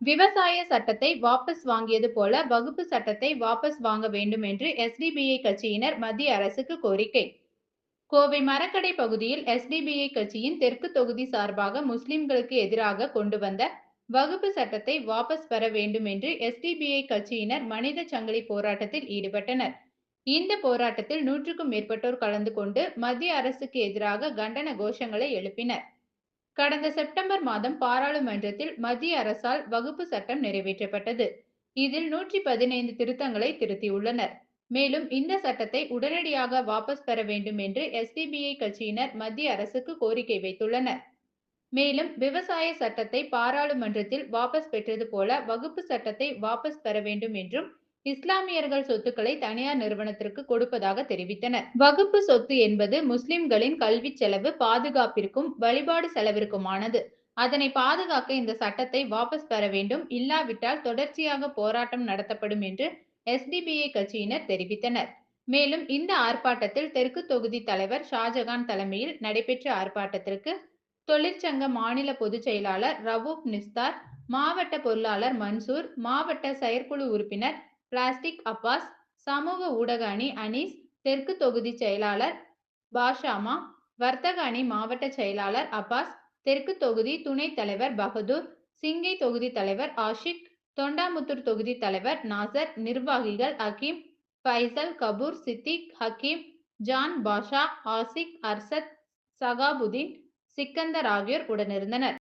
விவசாய சட்டத்தை வாபஸ் வாங்கியது போல வகுப்பு சட்டத்தை வாபஸ் வாங்க வேண்டும் என்று எஸ்டிபிஐ கட்சியினர் மத்திய அரசுக்கு கோரிக்கை. கோவை மரக்கடை பகுதியில் எஸ்டிபிஐ கட்சியின் தெற்கு தொகுதி சார்பாக முஸ்லிம்களுக்கு எதிராக கொண்டு வந்த வகுப்பு சட்டத்தை வாபஸ் பெற வேண்டும் என்று எஸ்டிபிஐ கட்சியினர் மனித சங்கிலி போராட்டத்தில் ஈடுபட்டனர். இந்த போராட்டத்தில் நூற்றுக்கும் மேற்பட்டோர் கலந்து கொண்டு மத்திய அரசுக்கு எதிராக கண்டன கோஷங்களை எழுப்பினர். கடந்த செப்டம்பர் மாதம் பாராளுமன்றத்தில் மத்திய அரசால் வகுப்பு சட்டம் நிறைவேற்றப்பட்டது. இதில் நூற்றி பதினைந்து திருத்தங்களை திருத்தியுள்ளனர். மேலும் இந்த சட்டத்தை உடனடியாக வாபஸ் பெற வேண்டும் என்று எஸ்டிபிஐ கட்சியினர் மத்திய அரசுக்கு கோரிக்கை வைத்துள்ளனர். மேலும் விவசாய சட்டத்தை பாராளுமன்றத்தில் வாபஸ் பெற்றது போல வகுப்பு சட்டத்தை வாபஸ் பெற வேண்டும் என்றும் இஸ்லாமியர்கள் சொத்துக்களை தனியார் நிறுவனத்திற்கு கொடுப்பதாக தெரிவித்தனர். வகுப்பு சொத்து என்பது முஸ்லிம்களின் கல்வி செலவு பாதுகாப்பிற்கும் வழிபாடு செலவிற்குமானது. அதனை பாதுகாக்க இந்த சட்டத்தை வாபஸ் பெற வேண்டும். இல்லாவிட்டால் தொடர்ச்சியாக போராட்டம் நடத்தப்படும் என்று எஸ்டிபிஐ கட்சியினர் தெரிவித்தனர். மேலும் இந்த ஆர்ப்பாட்டத்தில் தெற்கு தொகுதி தலைவர் ஷாஜகான் தலைமையில் நடைபெற்ற ஆர்ப்பாட்டத்திற்கு தொழிற்சங்க மாநில பொதுச் செயலாளர் ரவூப் நிஸ்தார் மாவட்ட பொருளாளர் மன்சூர் மாவட்ட செயற்குழு உறுப்பினர் பிளாஸ்டிக் அப்பாஸ் சமூக ஊடக அணி அனீஸ் தெற்கு தொகுதி செயலாளர் பாஷாமா வர்த்தக அணி மாவட்ட செயலாளர் அப்பாஸ் தெற்கு தொகுதி துணைத் தலைவர் பகதூர் சிங்கை தொகுதி தலைவர் ஆஷிக் தொண்டாமுத்தூர் தொகுதி தலைவர் நாசர் நிர்வாகிகள் அகீம் ஃபைசல் கபூர் சித்திக் ஹக்கீம் ஜான் பாஷா ஆசிக் அர்சத் சகாபுதீன் சிக்கந்தர் ஆகியோர் உடனிருந்தனர்.